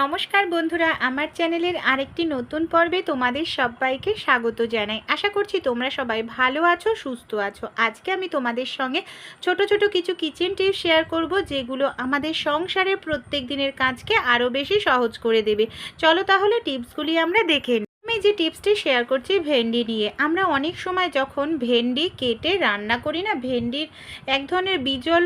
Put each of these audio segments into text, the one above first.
নমস্কার বন্ধুরা, আমার চ্যানেলের আরেকটি নতুন পর্বে তোমাদের সবাইকে স্বাগত জানাই। আশা করছি তোমরা সবাই ভালো আছো, সুস্থ আছো। আজকে আমি তোমাদের সঙ্গে ছোট ছোট কিছু কিচেন টিপস শেয়ার করব, যেগুলো আমাদের সংসারের প্রত্যেক দিনের কাজকে আরও বেশি সহজ করে দেবে। চলো তাহলে টিপসগুলি আমরা দেখে। আমি যে টিপসটি শেয়ার করছি ভেন্ডি নিয়ে, আমরা অনেক সময় যখন ভেন্ডি কেটে রান্না করি না, ভেন্ডির এক ধরনের বিজল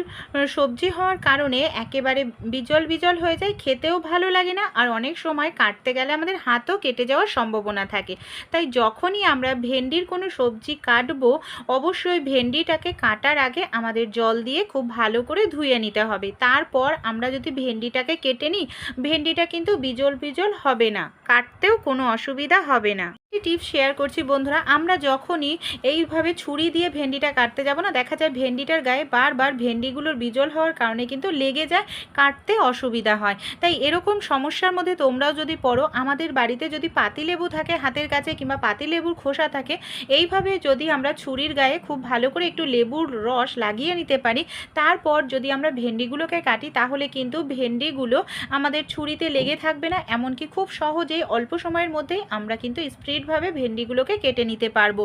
সবজি হওয়ার কারণে একেবারে বিজল বিজল হয়ে যায়, খেতেও ভালো লাগে না, আর অনেক সময় কাটতে গেলে আমাদের হাতও কেটে যাওয়ার সম্ভাবনা থাকে। তাই যখনই আমরা ভেন্ডির কোনো সবজি কাটবো, অবশ্যই ভেন্ডিটাকে কাটার আগে আমাদের জল দিয়ে খুব ভালো করে ধুয়ে নিতে হবে। তারপর আমরা যদি ভেন্ডিটাকে কেটে নিই, ভেন্ডিটা কিন্তু বিজল বিজল হবে না, কাটতেও কোনো অসুবিধা হবে না। টিপস শেয়ার করছি বন্ধুরা। আমরা যখনই এইভাবে ছুরি দিয়ে ভেন্ডিটা কাটতে যাব না, দেখা যায় ভেন্ডিটার গায়ে বারবার ভেন্ডিগুলোর বিজল হওয়ার কারণে কিন্তু লেগে যায়, কাটতে অসুবিধা হয়। তাই এরকম সমস্যার মধ্যে তোমরাও যদি পড়ো, আমাদের বাড়িতে যদি পাতিলেবু থাকে হাতের কাছে কিংবা পাতিলেবুর খোসা থাকে, এইভাবে যদি আমরা ছুরির গায়ে খুব ভালো করে একটু লেবুর রস লাগিয়ে নিতে পারি, তারপর যদি আমরা ভেন্ডিগুলোকে কাটি, তাহলে কিন্তু ভেন্ডিগুলো আমাদের ছুরিতে লেগে থাকবে না। এমনকি খুব সহজেই অল্প সময়ের মধ্যেই আমরা কিন্তু স্প্রিডভাবে ভেন্ডিগুলোকে কেটে নিতে পারব।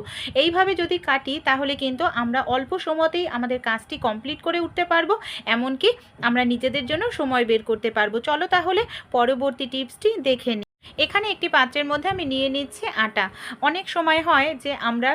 এইভাবে যদি কাটি, তাহলে কিন্তু আমরা অল্প সময়তেই আমাদের কাজটি কমপ্লিট করে উঠতে পারব, এমনকি আমরা নিজেদের জন্য সময় বের করতে পারব। চলো তাহলে পরবর্তী টিপসটি দেখে নিই এখানে একটি পাত্রের মধ্যে আমি নিয়ে নিচ্ছি আটা। অনেক সময় হয় যে আমরা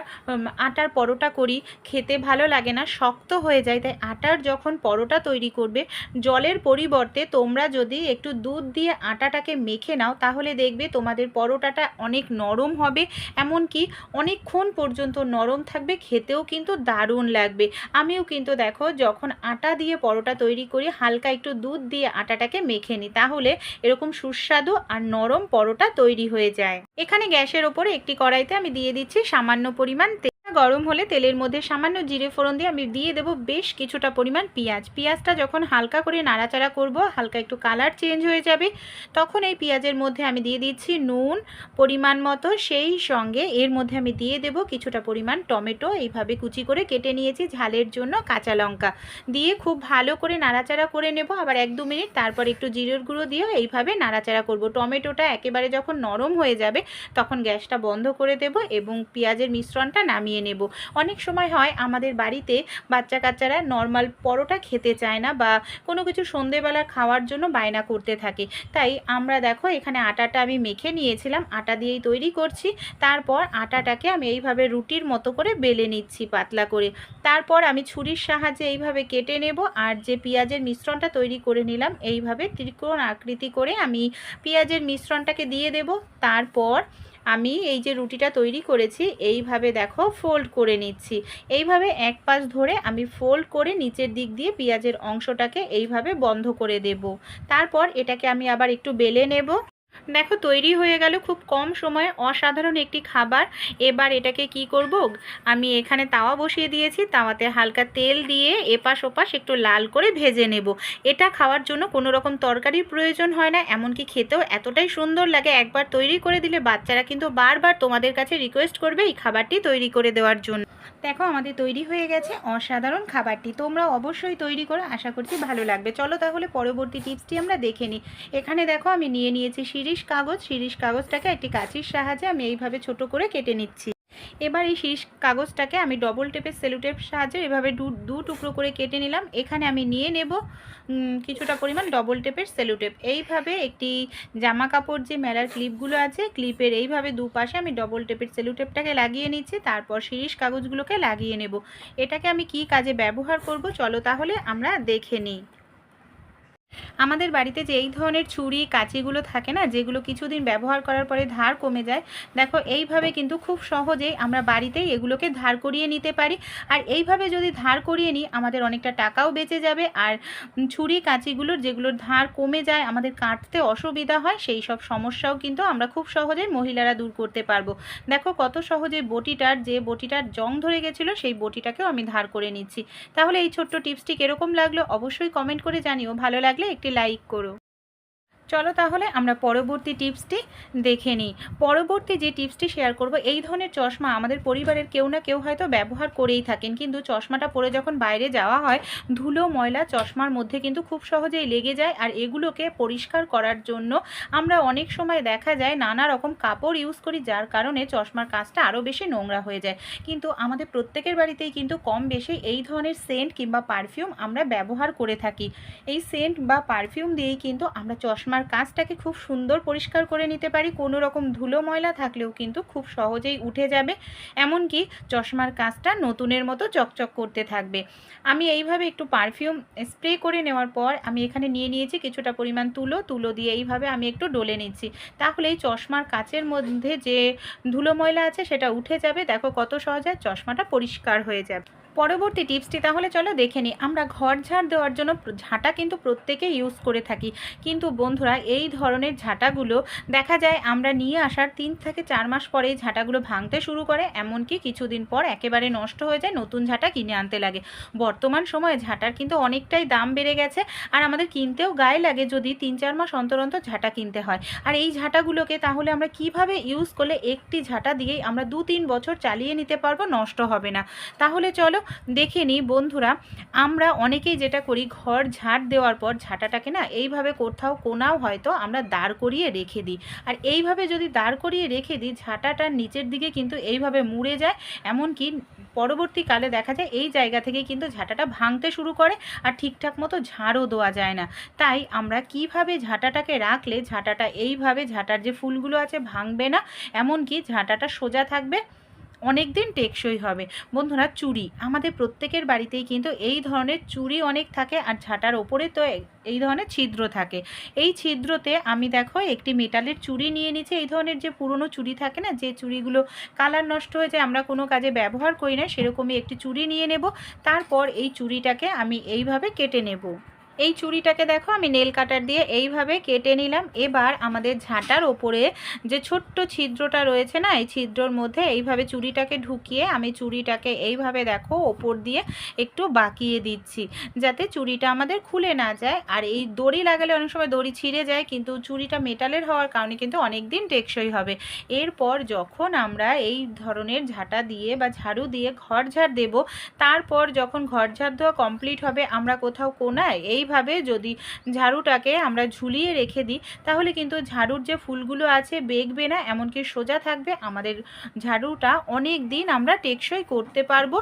আটার পরোটা করি, খেতে ভালো লাগে না, শক্ত হয়ে যায়, তাই আটার যখন পরোটা তৈরি করবে, জলের পরিবর্তে তোমরা যদি একটু দুধ দিয়ে আটাটাকে মেখে নাও, তাহলে দেখবে তোমাদের পরোটাটা অনেক নরম হবে। এমনকি অনেকক্ষণ পর্যন্ত নরম থাকবে, খেতেও কিন্তু দারুণ লাগবে। আমিও কিন্তু দেখো, যখন আটা দিয়ে পরোটা তৈরি করি, হালকা একটু দুধ দিয়ে আটাটাকে মেখে নিই, তাহলে এরকম সুস্বাদু আর নরম পরোটা তৈরি হয়ে যায়। এখানে গ্যাসের ওপরে একটি কড়াইতে আমি দিয়ে দিচ্ছি সামান্য পরিমাণ তেল গরম হলে তেলের মধ্যে সামান্য জিরে ফোড়ন দিয়ে আমি দিয়ে দেবো বেশ কিছুটা পরিমাণ পেঁয়াজ। পেঁয়াজটা যখন হালকা করে নাড়াচাড়া করব, হালকা একটু কালার চেঞ্জ হয়ে যাবে, তখন এই পেঁয়াজের মধ্যে আমি দিয়ে দিচ্ছি নুন পরিমাণ মতো। সেই সঙ্গে এর মধ্যে আমি দিয়ে দেব কিছুটা পরিমাণ টমেটো। এইভাবে কুচি করে কেটে নিয়েছি ঝালের জন্য কাঁচা লঙ্কা। দিয়ে খুব ভালো করে নাড়াচাড়া করে নেব। আবার এক দু মিনিট তারপর একটু জিরের গুঁড়ো দিয়েও এইভাবে নাড়াচাড়া করব। টমেটোটা একেবারে যখন নরম হয়ে যাবে, তখন গ্যাসটা বন্ধ করে দেব এবং পেঁয়াজের মিশ্রণটা নামিয়ে নেব। অনেক সময় হয় আমাদের বাড়িতে বাচ্চা কাচ্চারা নর্মাল পরোটা খেতে চায় না বা কোনো কিছু সন্ধেবেলা খাওয়ার জন্য বায়না করতে থাকে। তাই আমরা দেখো এখানে আটাটা আমি মেখে নিয়েছিলাম, আটা দিয়েই তৈরি করছি। তারপর আটাটাকে আমি এইভাবে রুটির মতো করে বেলে নিচ্ছি পাতলা করে। তারপর আমি ছুরির সাহায্যে এইভাবে কেটে নেব আর যে পেঁয়াজের মিশ্রণটা তৈরি করে নিলাম এইভাবে ত্রিকোণ আকৃতি করে আমি পেঁয়াজের মিশ্রণটাকে দিয়ে দেব। তারপর আমি এই যে রুটিটা তৈরি করেছি, এইভাবে দেখো ফোল্ড করে নিচ্ছি। এইভাবে এক পাশ ধরে আমি ফোল্ড করে নিচের দিক দিয়ে পেঁয়াজের অংশটাকে এইভাবে বন্ধ করে দেব। তারপর এটাকে আমি আবার একটু বেলে নেব। দেখো, তৈরি হয়ে গেল খুব কম সময়ে অসাধারণ একটি খাবার। এবার এটাকে কি করব? আমি এখানে তাওয়া বসিয়ে দিয়েছি। তাওয়াতে হালকা তেল দিয়ে এপাশ ওপাশ একটু লাল করে ভেজে নেব। এটা খাওয়ার জন্য কোনো রকম তরকারির প্রয়োজন হয় না, এমনকি খেতেও এতটাই সুন্দর লাগে। একবার তৈরি করে দিলে বাচ্চারা কিন্তু বারবার তোমাদের কাছে রিকোয়েস্ট করবে এই খাবারটি তৈরি করে দেওয়ার জন্য। দেখো, আমাদের তৈরি হয়ে গেছে অসাধারণ খাবারটি। তোমরা অবশ্যই তৈরি করো, আশা করছি ভালো লাগবে। চলো তাহলে পরবর্তী টিপসটি আমরা দেখে নিই। এখানে দেখো, আমি নিয়ে নিয়েছি শিরিষ কাগজ। শিরিষ কাগজটাকে একটি কাঁচির সাহায্যে আমি এইভাবে ছোট করে কেটে নিচ্ছি। এবার এই শীষ কাগজটাকে আমি ডবল টেপের সেলুটেপ সাহায্যে এভাবে দু দু টুকরো করে কেটে নিলাম। এখানে আমি নিয়ে নেব কিছুটা পরিমাণ ডবল টেপের সেলুটেপ এইভাবে একটি জামা কাপড় যে মেলার ক্লিপগুলো আছে ক্লিপের এইভাবে দুপাশে আমি ডবল টেপের সেলুটেপটাকে লাগিয়ে নিচ্ছি, তারপর শিরিষ কাগজগুলোকে লাগিয়ে নেব। এটাকে আমি কি কাজে ব্যবহার করব? চলো তাহলে আমরা দেখে নিই। আমাদের বাড়িতে যে এই ধরনের ছুরি, কাঁচিগুলো থাকে না, যেগুলো কিছুদিন ব্যবহার করার পরে ধার কমে যায়, দেখো এইভাবে কিন্তু খুব সহজেই আমরা বাড়িতেই এগুলোকে ধার করিয়ে নিতে পারি। আর এইভাবে যদি ধার করিয়ে নিই, আমাদের অনেকটা টাকাও বেঁচে যাবে। আর ছুরি, কাঁচিগুলোর যেগুলোর ধার কমে যায়, আমাদের কাটতে অসুবিধা হয়, সেই সব সমস্যাও কিন্তু আমরা খুব সহজেই মহিলারা দূর করতে পারব। দেখো কত সহজে বটিটার, যে বটিটার জং ধরে গেছিল, সেই বটিটাকেও আমি ধার করে নিচ্ছি। তাহলে এই ছোট্ট টিপসটি কীরকম লাগল, অবশ্যই কমেন্ট করে জানিও। ভালো লাগলে একটি লাইক করো। চলো তাহলে আমরা পরবর্তী টিপসটি দেখে নিই। পরবর্তী যে টিপসটি শেয়ার করব, এই ধরনের চশমা আমাদের পরিবারের কেউ না কেউ হয়তো ব্যবহার করেই থাকেন। কিন্তু চশমাটা পরে যখন বাইরে যাওয়া হয়, ধুলো, ময়লা চশমার মধ্যে কিন্তু খুব সহজেই লেগে যায় আর এগুলোকে পরিষ্কার করার জন্য আমরা অনেক সময় দেখা যায় নানা রকম কাপড় ইউজ করি, যার কারণে চশমার কাজটা আরও বেশি নোংরা হয়ে যায়। কিন্তু আমাদের প্রত্যেকের বাড়িতেই কিন্তু কম বেশি এই ধরনের সেন্ট কিংবা পারফিউম আমরা ব্যবহার করে থাকি। এই সেন্ট বা পারফিউম দিয়েই কিন্তু আমরা চশমার কাজটাকে খুব সুন্দর পরিষ্কার করে নিতে পারি। কোনো রকম ধুলো ময়লা থাকলেও কিন্তু খুব সহজেই উঠে যাবে। এমনকি চশমার কাজটা নতুনের মতো চকচক করতে থাকবে। আমি এইভাবে একটু পারফিউম স্প্রে করে নেওয়ার পর আমি এখানে নিয়ে নিয়েছি কিছুটা পরিমাণ তুলো। তুলো দিয়ে এইভাবে আমি একটু ডলে নিচ্ছি। তাহলে এই চশমার কাচের মধ্যে যে ধুলো ময়লা আছে সেটা উঠে যাবে। দেখো কত সহজে চশমাটা পরিষ্কার হয়ে যাবে। পরবর্তী টিপসটি তাহলে চলো দেখে নিই। আমরা ঘর ঝাড় দেওয়ার জন্য ঝাঁটা কিন্তু প্রত্যেকে ইউজ করে থাকি। কিন্তু বন্ধুরা, এই ধরনের ঝাঁটাগুলো দেখা যায় আমরা নিয়ে আসার তিন থেকে চার মাস পরে এই ঝাঁটাগুলো ভাঙতে শুরু করে। এমনকি কিছুদিন পর একেবারে নষ্ট হয়ে যায়, নতুন ঝাঁটা কিনে আনতে লাগে। বর্তমান সময়ে ঝাঁটার কিন্তু অনেকটাই দাম বেড়ে গেছে। আর আমাদের কিনতেও গায়ে লাগে যদি তিন চার মাস অন্তর অন্তর ঝাঁটা কিনতে হয়। আর এই ঝাঁটাগুলোকে তাহলে আমরা কীভাবে ইউজ করলে একটি ঝাঁটা দিয়েই আমরা দু তিন বছর চালিয়ে নিতে পারব, নষ্ট হবে না। তাহলে চলো দেখে নিই বন্ধুরা। আমরা অনেকেই যেটা করি, ঘর ঝাঁট দেওয়ার পর ঝাঁটাটাকে না এইভাবে কোথাও কোনাও হয়তো আমরা দাঁড় করিয়ে রেখে দিই। আর এইভাবে যদি দাঁড় করিয়ে রেখে দিই ঝাঁটাটার নিচের দিকে কিন্তু এইভাবে মুড়ে যায়। এমনকি পরবর্তীকালে দেখা যায়, এই জায়গা থেকে কিন্তু ঝাঁটাটা ভাঙতে শুরু করে আর ঠিকঠাক মতো ঝাড়ও দেওয়া যায় না। তাই আমরা কীভাবে ঝাঁটাটাকে রাখলে ঝাঁটাটা এইভাবে ঝাঁটার যে ফুলগুলো আছে ভাঙবে না, এমনকি ঝাঁটাটা সোজা থাকবে অনেক দিন টেকসই হবে। বন্ধুরা চুড়ি আমাদের প্রত্যেকের বাড়িতেই কিন্তু এই ধরনের চুড়ি অনেক থাকে আর ঝাঁটার ওপরে তো এই ধরনের ছিদ্র থাকে। এই ছিদ্রতে আমি দেখো একটি মেটালের চুড়ি নিয়ে নিয়েছি। এই ধরনের যে পুরনো চুড়ি থাকে না, যে চুড়িগুলো কালার নষ্ট হয়ে যায়, আমরা কোনো কাজে ব্যবহার করি না, সেরকমই একটি চুড়ি নিয়ে নেব। তারপর এই চুড়িটাকে আমি এইভাবে কেটে নেব। এই চুড়িটাকে দেখো, আমি নেল কাটার দিয়ে এইভাবে কেটে নিলাম। এবার আমাদের ঝাঁটার ওপরে যে ছোট্ট ছিদ্রটা রয়েছে না, এই ছিদ্রর মধ্যে এইভাবে চুড়িটাকে ঢুকিয়ে আমি চুড়িটাকে এইভাবে দেখো, ওপর দিয়ে একটু বাঁকিয়ে দিচ্ছি, যাতে চুড়িটা আমাদের খুলে না যায়। আর এই দড়ি লাগালে অনেক সময় দড়ি ছিঁড়ে যায়, কিন্তু চুড়িটা মেটালের হওয়ার কারণে কিন্তু অনেক দিন টেকসই হবে। এরপর যখন আমরা এই ধরনের ঝাঁটা দিয়ে বা ঝাড়ু দিয়ে ঘর ঝাড় দেব, তারপর যখন ঘর ঝাড় দেওয়া কমপ্লিট হবে, আমরা কোথাও কোনায় এইভাবে যদি ঝাড়ুটাকে আমরা ঝুলিয়ে রেখে দিই, তাহলে কিন্তু ঝাড়ুর যে ফুলগুলো আছে বেগবে না, এমনকি সোজা থাকবে। আমাদের ঝাড়ুটা অনেক দিন আমরা টেকসই করতে পারব,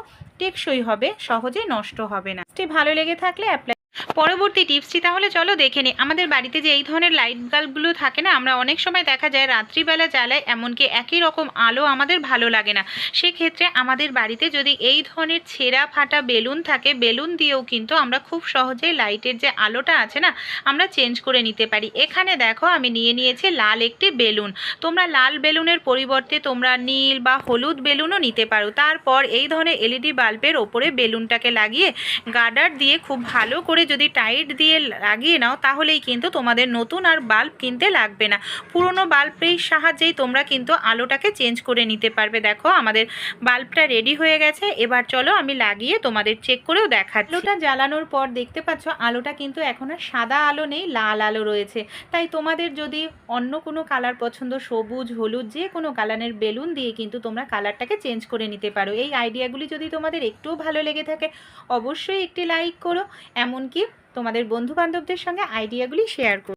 টেকসই হবে, সহজে নষ্ট হবে না। ভালো লেগে থাকলে অ্যাপ্লাই পরবর্তী টিপসটি তাহলে চলো দেখে নিই আমাদের বাড়িতে যে এই ধরনের লাইট বাল্বগুলো থাকে না, আমরা অনেক সময় দেখা যায় রাত্রিবেলা জ্বালায়, এমনকি একই রকম আলো আমাদের ভালো লাগে না। সেক্ষেত্রে আমাদের বাড়িতে যদি এই ধরনের ছেঁড়া ফাটা বেলুন থাকে, বেলুন দিয়েও কিন্তু আমরা খুব সহজেই লাইটের যে আলোটা আছে না, আমরা চেঞ্জ করে নিতে পারি। এখানে দেখো আমি নিয়ে নিয়েছি লাল একটি বেলুন। তোমরা লাল বেলুনের পরিবর্তে তোমরা নীল বা হলুদ বেলুনও নিতে পারো। তারপর এই ধরনের এলইডি বাল্বের ওপরে বেলুনটাকে লাগিয়ে গার্ডার দিয়ে খুব ভালো করে যদি টাইট দিয়ে লাগিয়ে নাও, তাহলেই কিন্তু তোমাদের নতুন আর বাল্ব কিনতে লাগবে না। পুরনো বাল্বের সাহায্যেই তোমরা কিন্তু আলোটাকে চেঞ্জ করে নিতে পারবে। দেখো, আমাদের বাল্বটা রেডি হয়ে গেছে। এবার চলো আমি লাগিয়ে তোমাদের চেক করেও দেখাচ্ছি। আলোটা জ্বালানোর পর দেখতে পাচ্ছ, আলোটা কিন্তু এখন আর সাদা আলো নেই, লাল আলো রয়েছে। তাই তোমাদের যদি অন্য কোনো কালার পছন্দ, সবুজ, হলুদ, যে কোনো কালারের বেলুন দিয়ে কিন্তু তোমরা কালারটাকে চেঞ্জ করে নিতে পারো। এই আইডিয়াগুলি যদি তোমাদের একটুও ভালো লেগে থাকে, অবশ্যই একটি লাইক করো। এমনকি তোমাদের বন্ধু বান্ধবদের সঙ্গে আইডিয়াগুলি শেয়ার করো